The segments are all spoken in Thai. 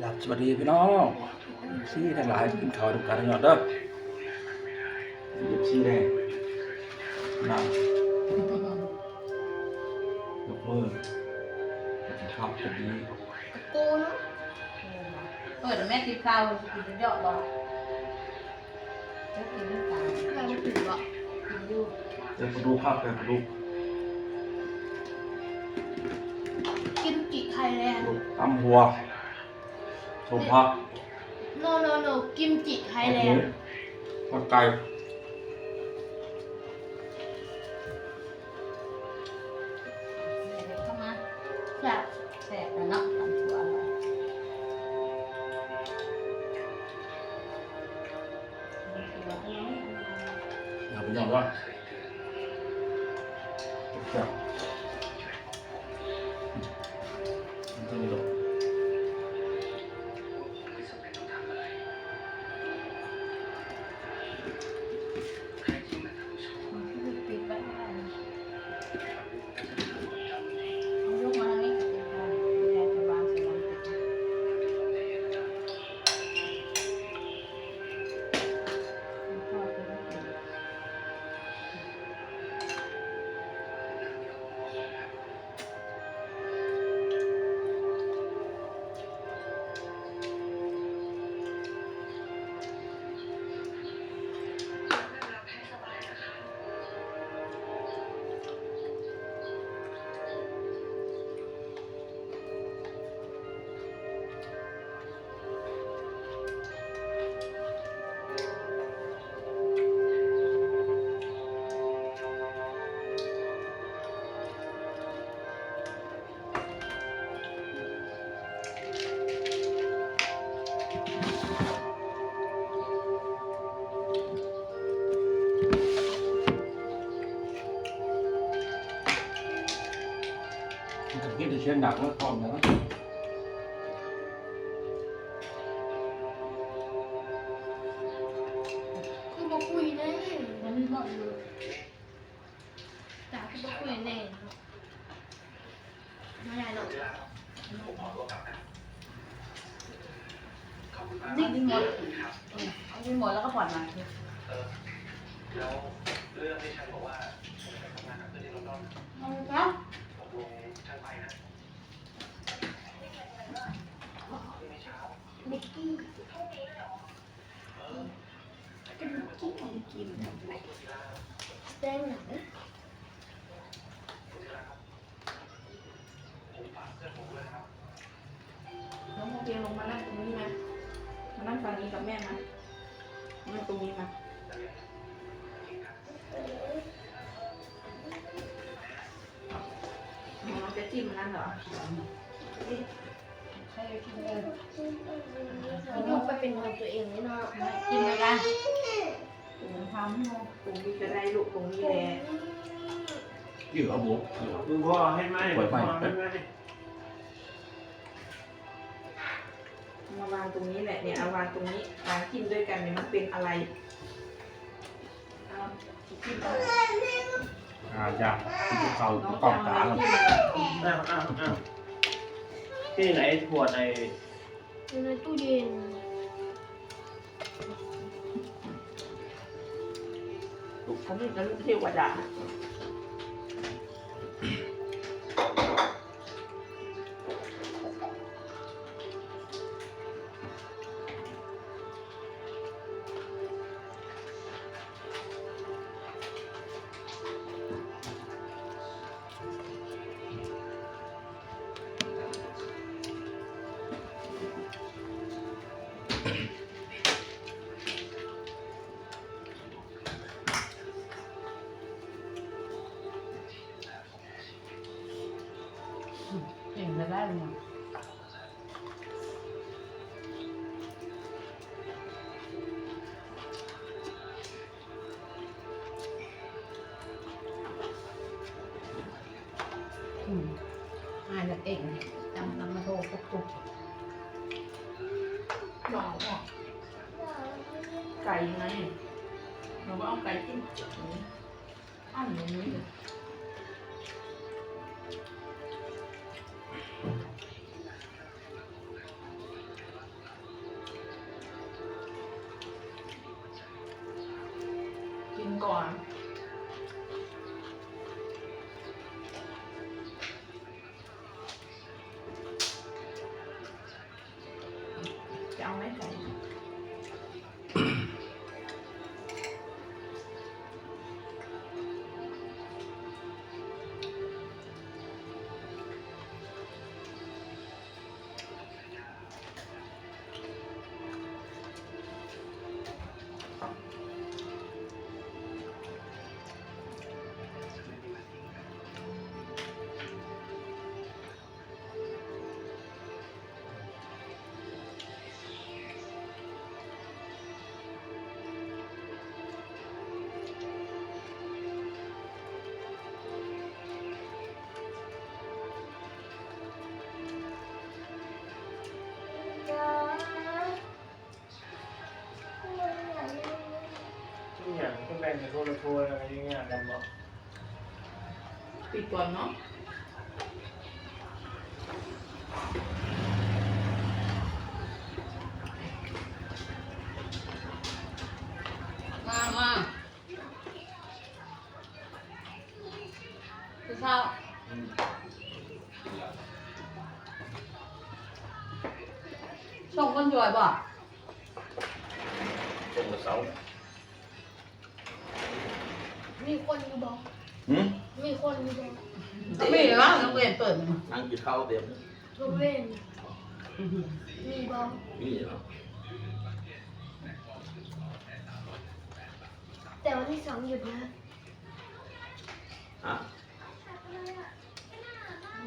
หลับสวัสดีพี่น้องซี่ทั้งหลายกินข้าวทุกการทั้งหมดเด้อเย็บซี่แดงนั่งยกมือขับจะดีกูเนาะเปิดแม่กินข้าวกินเยอะบ่จะกินน้ำตาลใครมาถึงบ่กินอยู่เดี๋ยวไปดูภาพกันไปดูกินกิไทยแลนด์ดูตำหัว ชมพักโนโนโนกิมจิไทยแลนด์ผักไก่เข้ามาแบบแสบแล้วเนาะทำตัวอะไรอย่าไปยอมว่าจับ มันเหมาะอยู่แต่คือบ่คุยแน่ไม่ได้หรอกนี่กินหมดเอากินหมดแล้วก็ผ่อนมาแล้วเรื่องที่ฉัน มานั่งฝั่งนี้กับแม่มานั่งตรงนี้มาน้องจะจิ้มนั่นเหรอใช่กินเลยเอายกไปเป็นของตัวเองเลยเนาะกินเลยกันตรงทำให้ตรงนี้จะได้ลูกตรงนี้แหละยืดเอาบุกมึงพ่อให้ไหมปล่อยไปให้ไหม มาวางตรงนี้แหละเนี่ยเอาวางตรงนี้วางจิ้มด้วยกันเนี่ยมันเป็นอะไรเอาจิ้มเอาอาอยากกินข้าวน้องกล่องจะตาเอาแล้วจิ้มอะไรอ้าวอ้าวอ้าวที่ไหนขวดไอ้อยู่ในตู้เย็นลูกทำนี่กับลูกเทวดา ละเก่งจำนำมาโทรปุ๊บปุ๊บหล่ออะไก่ไงเราก็เอาไก่จิ้มจุ่มอันนี้เลย ทุกอย่างก็แบ่งเป็นโทรโทรอะไรอย่างเงี้ยกันบอกปิดก่อนเนาะมามาคือข้าวส่งคนจ่วยบ่ตรงกับเสา มีคนอยู่บอกหืมมีคนอยู่บอกไม่เหรอต้องเรียนเปิดนั่งกินข้าวเต็มทุกเว้นมีบอกนี่เหรอแต่วันที่สองหยุดนะฮะ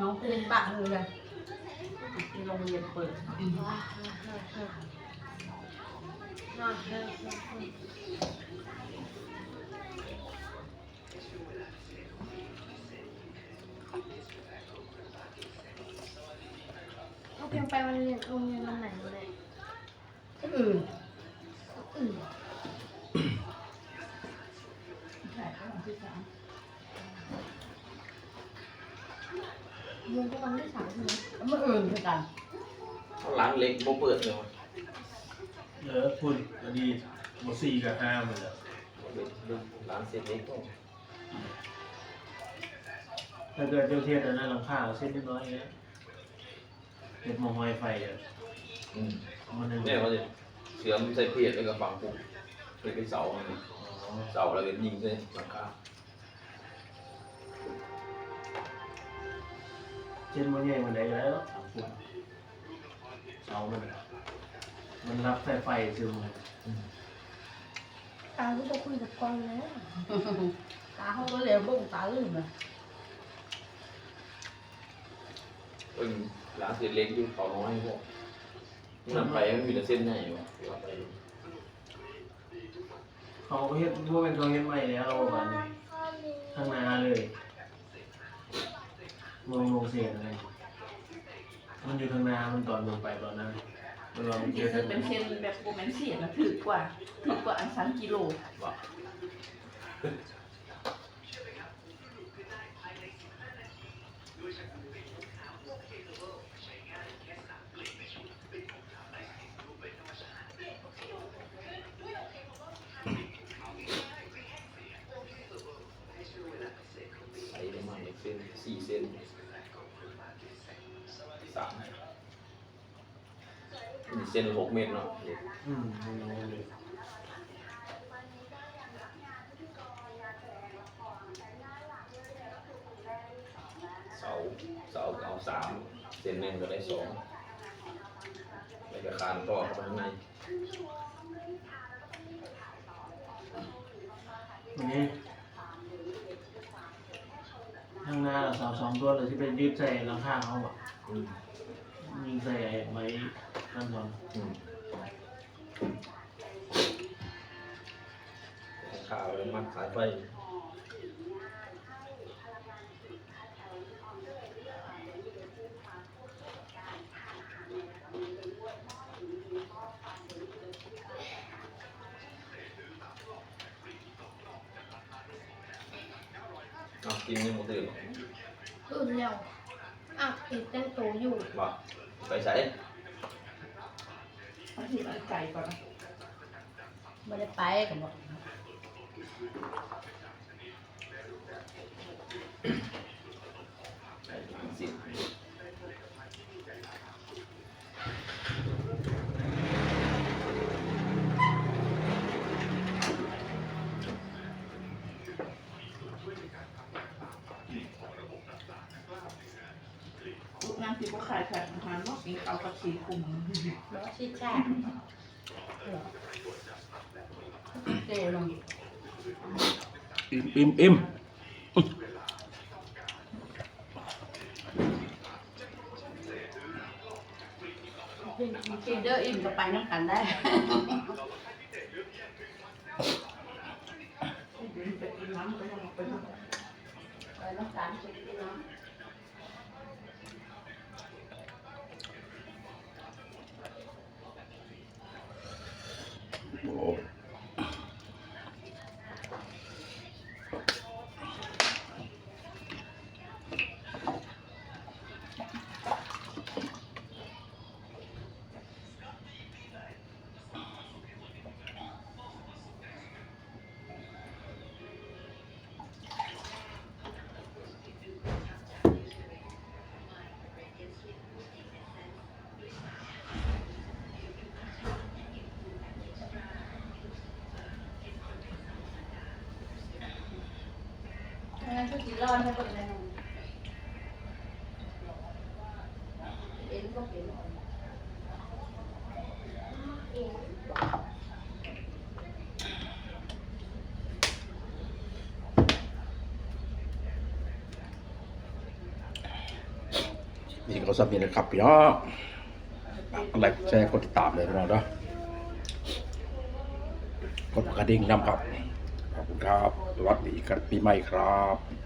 น้องเป็นปากเลยเลยที่โรงเรียนเปิดเขา เพียงไปวันเรียนโรงเรียนวันไหนวันไหนอื่นอื่นใช่วันที่สามมุงก็วันที่สามใช่ไหมแล้วมันอื่นคือกันข้างหลังเล็กโบเปิดเลยวะเออคุณก็ดีหมดสี่กับห้าหมดแล้วร้านเสร็จเล็กก็ถ้าเกิดเจ้าเทียนอันนั้นหลังคาเส้นนิดน้อยเนี้ย เป็นมองไวไฟอะอืมเอามันหนึ่งเนี่ยเขาจะเสือมใส่เพียดแล้วก็ฝังปุ๊บเป็นเป็นเสามันอ๋อเสาแล้วก็ยิงใส่หลังคาเช่นมันใหญ่มันได้แล้วสามฟุตเสามันอะมันรับไฟไฟซึมเลยตาก็จะคุยกับกองแล้วตาเขาก็เลยบุ้งตาลืมเลยเออ ร้านเสร็จเล็กอยู่เขาน้อยพวกนั่นไปมันมีแต่เส้นใหญ่วะว่าไปเขาเฮ็ดพวกเป็นเขาเฮ็ดใหม่แล้วเราแบบนี้ข้างหน้าเลยลงลงเสียงอะไรมันอยู่ข้างหน้ามันตอนลงไปตอนนั้นมันลองจริเจงอๆเป็นเส้นแบบโบแมนเสียนะถือกว่าถือกว่าอันสามกิโลว่าใส่ประมาณเส้นสี่เส้นสามมี เส้นหกเมตรเนาะอืมมันลงเลยเสาเสาเอาสามเส้นหนึ่งก็ได้สองแล้วก็คานต่อเข้าไปข้างในวันนี้ข้างหน้าเสาสองตัวเลยที่เป็นยืดใส่หลังคาเขาอะอืมาวเลยมัดสายไฟเอากินยังหมดตื่นหรอตื่นแล้วอะติดแต่งตัวอยู่บอกไปใส่เอาที่มันไก่ก่อนนะไม่ได้ไปกับบอก ลูกน้ำที่เขาขายแผ่นอาหารว่ามีเอากระชีคุมแล้วชี้แจงเจลงอีก มอิ่มอิ่มกินเด้ออิ่มก็ไปน้ำกันได้ไป กินน้ำไปยังไปยังไปน้นกินน้โอ้ำงั้นก็กินอดให้คนเอ็นนี่ก็สำเนียงนะครับพี่น้องอะไรแชร์กดติดตามเลยพี่น้องเนาะกดกระดิ่งนำครับ ขอบคุณครับ สวัสดีกันปีใหม่ครับ